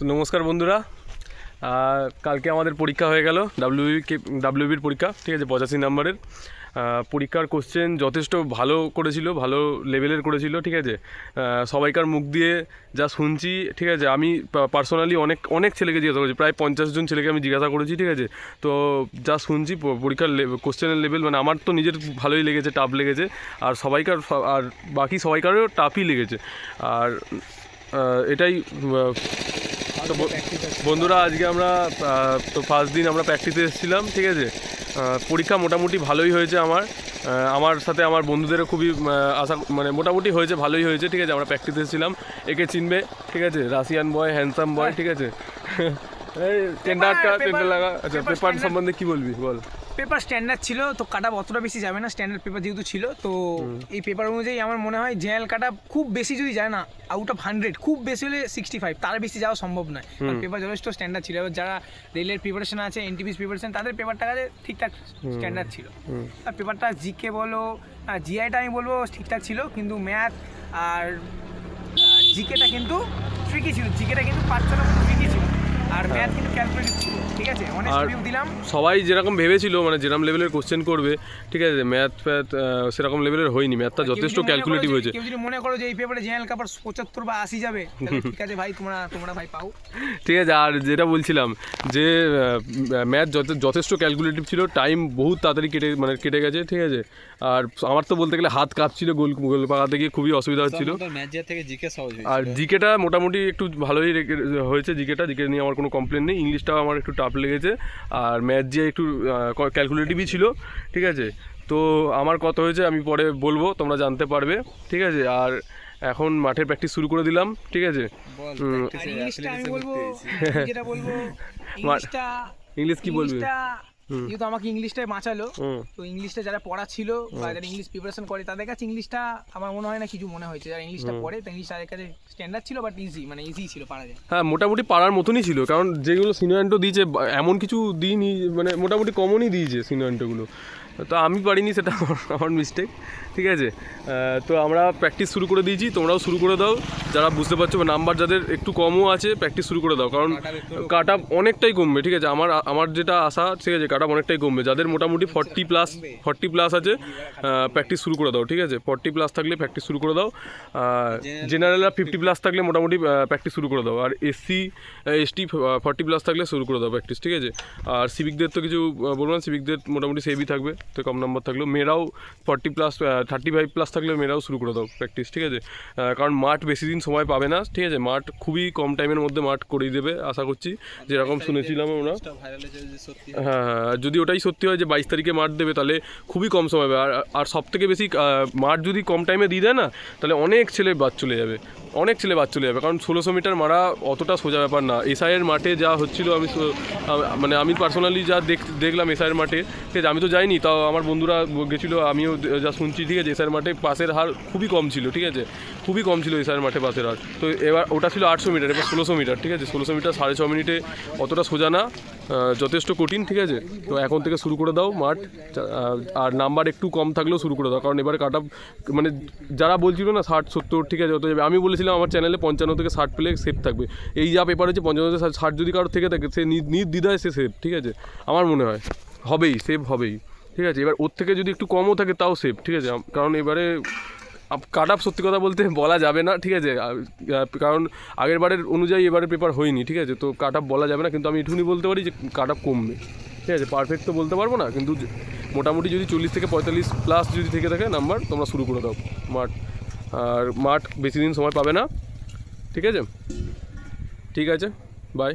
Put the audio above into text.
তো নমস্কার বন্ধুরা। কালকে আমাদের পরীক্ষা হয়ে গেল ডাব্লিউবি ডাব্লিউবির পরীক্ষা, ঠিক আছে, পঁচাশি নাম্বারের। পরীক্ষার কোশ্চেন যথেষ্ট ভালো করেছিল, ভালো লেভেলের করেছিল, ঠিক আছে। সবাইকার মুখ দিয়ে যা শুনছি, ঠিক আছে, আমি পার্সোনালি অনেক অনেক ছেলেকে জিজ্ঞাসা করেছি, প্রায় পঞ্চাশ জন ছেলেকে আমি জিজ্ঞাসা করেছি, ঠিক আছে। তো যা শুনছি পরীক্ষার কোশ্চেনের লেভেল মানে আমার তো নিজের ভালোই লেগেছে টাফ লেগেছে, আর সবাইকার আর বাকি সবাইকারও টাফই লেগেছে। আর এটাই তো বন্ধুরা আজকে আমরা তো ফার্স্ট দিন আমরা প্র্যাকটিসে এসেছিলাম ঠিক আছে? পরীক্ষা মোটামুটি ভালোই হয়েছে আমার। আমার সাথে আমার বন্ধুদেরও খুবই আশা মানে মোটামুটি হয়েছে ভালোই হয়েছে ঠিক আছে? আমরা প্র্যাকটিসে এসেছিলাম। একে চিনবে ঠিক আছে? রাশিয়ান বয় হ্যান্ডসাম বয় ঠিক আছে? এই টেন্ডার টেন্ডার লাগা আচ্ছা পেপার সম্বন্ধে কী বলবি? বল। পেপার স্ট্যান্ডার্ড ছিল তো কাটা অতটা বেশি যাবে না স্ট্যান্ডার্ড পেপার যেহেতু ছিল তো এই পেপার অনুযায়ী আমার মনে হয় জেনারেল কাটা খুব বেশি যদি যায় না আউট অফ হান্ড্রেড খুব বেশি হলে সিক্সটি ফাইভ তার বেশি যাওয়া সম্ভব নয়। কারণ পেপার যথেষ্ট স্ট্যান্ডার্ড ছিল এবার যারা রেলের প্রিপারেশন আছে এনটিপিস প্রিপারেশন তাদের পেপারটা কাছে ঠিকঠাক স্ট্যান্ডার্ড ছিল। আর পেপারটা জিকে বলো জিআইটা আমি বলব ঠিকঠাক ছিল কিন্তু ম্যাথ আর জিকেটা কিন্তু ট্রিকি ছিল জিকেটা কিন্তু মতো ট্রিকি ছিল। আর ম্যাথ কিন্তু ক্যালকুলেটিভ ছিল ঠিক আছে? অনেক রিভিউ দিলাম। সবাই যেরকম ভেবেছিল মানে যেরকম লেভেলের কোশ্চেন করবে ঠিক আছে ম্যাথ ফ্যাথ সেরকম লেভেলের হয়নি ম্যাথটা যথেষ্ট ক্যালকুলেটিভ হয়েছে। কেউ যদি মনে করো যে এই পেপারে জেনারেল কাপার পঁচাত্তর বা আশি যাবে ঠিক আছে ভাই তোমরা তোমরা ভাই পাও। ঠিক আছে আর যেটা বলছিলাম যে ম্যাথ যথেষ্ট ক্যালকুলেটিভ ছিল টাইম বহুত তাড়াতাড়ি কেটে মানে কেটে গেছে ঠিক আছে। আর আমার তো বলতে গেলে হাত কাঁপছিল গোল গোল পাকাতে গিয়ে খুবই অসুবিধা হচ্ছিল। ম্যাচের থেকে জিকে সহজ হয়েছে আর জিকেটা মোটামুটি একটু ভালোই রেখে- হয়েছে জিকেটা জিকে নিয়ে আমার কোনো কমপ্লেন নেই ইংলিশটাও আমার একটু টাফ লেগেছে আর ম্যাথ যে একটু ক্যালকুলেটিভই ছিল ঠিক আছে? তো আমার কত হয়েছে আমি পরে বলব তোমরা জানতে পারবে ঠিক আছে? আর এখন মাঠের প্র্যাকটিস শুরু করে দিলাম ঠিক আছে? ইংলিশটা ইংলিশ কি বলবি? যেহেতু আমাকে ইংলিশটাই বাঁচালো তো ইংলিশটা যারা পড়া ছিল বা যারা ইংলিশ প্রিপারেশন করে তাদের কাছে ইংলিশটা আমার মনে হয় না কিছু মনে হয়েছে। যারা ইংলিশটা পড়ে তো ইংলিশ তাদের কাছে স্ট্যান্ডার্ড ছিল বাট ইজি মানে ইজি ছিল পারা যায়। হ্যাঁ মোটামুটি পাড়ার মতনই ছিল কারণ যেগুলো সিনিয়রটো দিয়েছে এমন কিছু দিইনি মানে মোটামুটি কমনই দিয়েছে সিনিয়রটোগুলো তো আমি পারিনি সেটা আমার- আমার মিস্টেক ঠিক আছে? তো আমরা প্র্যাকটিস শুরু করে দিয়েছি তোমরাও শুরু করে দাও। যারা বুঝতে পারছ বা নাম্বার যাদের একটু কমও আছে প্র্যাকটিস শুরু করে দাও। কারণ কাট আপ অনেকটাই কমবে ঠিক আছে? আমার আমার যেটা আশা ঠিক আছে কাট আপ অনেকটাই কমবে। যাদের মোটামুটি ফর্টি প্লাস ফর্টি প্লাস আছে প্র্যাকটিস শুরু করে দাও ঠিক আছে? ফর্টি প্লাস থাকলে প্র্যাকটিস শুরু করে দাও। জেনারেলরা ফিফটি প্লাস থাকলে মোটামুটি প্র্যাকটিস শুরু করে দাও। আর এসসি এসটি ফর্টি প্লাস থাকলে শুরু করে দাও প্র্যাকটিস ঠিক আছে? আর সিভিকদের তো কিছু বলব না সিভিকদের মোটামুটি সেভই থাকবে। তো কম নাম্বার থাকলেও মেয়েরাও forty plus thirty five plus থাকলে মেয়েরাও শুরু করে দাও প্র্যাকটিস ঠিক আছে? কারণ মাঠ বেশি দিন সময় পাবে না ঠিক আছে? মাঠ খুবই কম টাইমের মধ্যে মাঠ করেই দেবে আশা করছি। যেরকম শুনেছিলাম সত্যি হ্যাঁ হ্যাঁ আর যদি ওটাই সত্যি হয় যে বাইশ তারিখে মাঠ দেবে তাহলে খুবই কম সময় পাবে। আর আর সব থেকে বেশি মাঠ যদি কম টাইমে দিয়ে দেয় না তাহলে অনেক ছেলে বাদ চলে যাবে। অনেক ছেলে বাদ চলে যাবে। কারণ ষোলোশো মিটার মারা অতটা সোজা ব্যাপার না। এসআইয়ের মাঠে যা হচ্ছিল আমি মানে আমি পার্সোনালি যা দেখ দেখলাম এসআইয়ের মাঠে ঠিক আছে? আমি তো যাইনি তাও আমার বন্ধুরা গেছিল, আমিও যা শুনছি, ঠিক আছে এসআইয়ের মাঠে পাসের হার খুবই কম ছিল, ঠিক আছে, খুবই কম ছিল এসআইয়ের মাঠে পাসের হার তো এবার ওটা ছিল আটশো মিটার, এবার ষোলোশো মিটার, ঠিক আছে, ষোলোশো মিটার সাড়ে ছ মিনিটে অতটা সোজা না যথেষ্ট কঠিন, ঠিক আছে, তো এখন থেকে শুরু করে দাও মাঠ আর নাম্বার একটু কম থাকলেও শুরু করে দাও, কারণ এবার কাট মানে যারা বলছিল না ষাট, সত্তর, ঠিক আছে হতে যাবে, আমি বলেছিলাম আমার চ্যানেলে পঞ্চান্ন থেকে ষাট পেলে সেফ থাকবে, এই যা পেপার হচ্ছে পঞ্চান্ন থেকে ষাট- ষাট যদি কারোর থেকে থাকে, সে নির্দ্বিধায় সে সেফ ঠিক আছে, আমার মনে হয়, হবেই সেফ হবেই। ঠিক আছে, এবার ওর থেকে যদি একটু কমও থাকে তাও সেফ ঠিক আছে? কারণ এবারে কাট আপ সত্যি কথা বলতে বলা যাবে না, ঠিক আছে? কারণ আগের বারের অনুযায়ী এবারে পেপার হয়নি, ঠিক আছে? তো কাট আপ বলা যাবে না, কিন্তু আমি এটুকুনি বলতে পারি যে কাট আপ কমবে, ঠিক আছে? পারফেক্ট তো বলতে পারব না, কিন্তু মোটামুটি যদি চল্লিশ থেকে পঁয়তাল্লিশ প্লাস যদি থেকে থাকে নাম্বার তোমরা শুরু করে দাও। মাঠ, আর মাঠ বেশি দিন সময় পাবে না, ঠিক আছে? ঠিক আছে? বাই